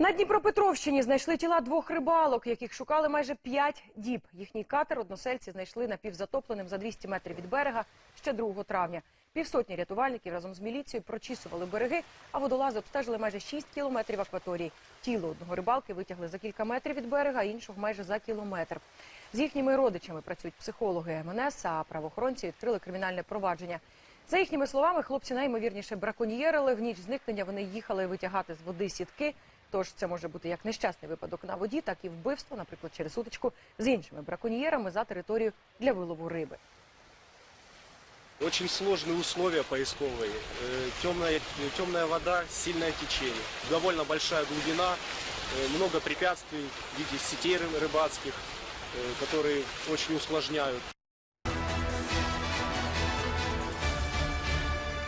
На Дніпропетровщині знайшли тіла двох рибалок, яких шукали майже п'ять діб. Їхній катер односельці знайшли напівзатопленим за 200 метрів від берега ще 2 травня. Півсотні рятувальників разом з міліцією прочісували береги, а водолази обстежили майже 6 кілометрів акваторії. Тіло одного рибалки витягли за кілька метрів від берега, іншого майже за кілометр. З їхніми родичами працюють психологи МНС, а правоохоронці відкрили кримінальне провадження. За їхніми словами, хлопці найімовірніше браконьєрили. В ніч зникнення вони їхали витягати з води сітки. Тож це може бути як нещасний випадок на воді, так і вбивство, наприклад, через сутичку з іншими браконьєрами за територію для вилову риби. Очень сложные условия поисковые. Э, Темная, темная вода, сильное течение. Довольно большая глубина, э, много препятствий в виде сетей ры- рыбацких, э, которые очень усложняют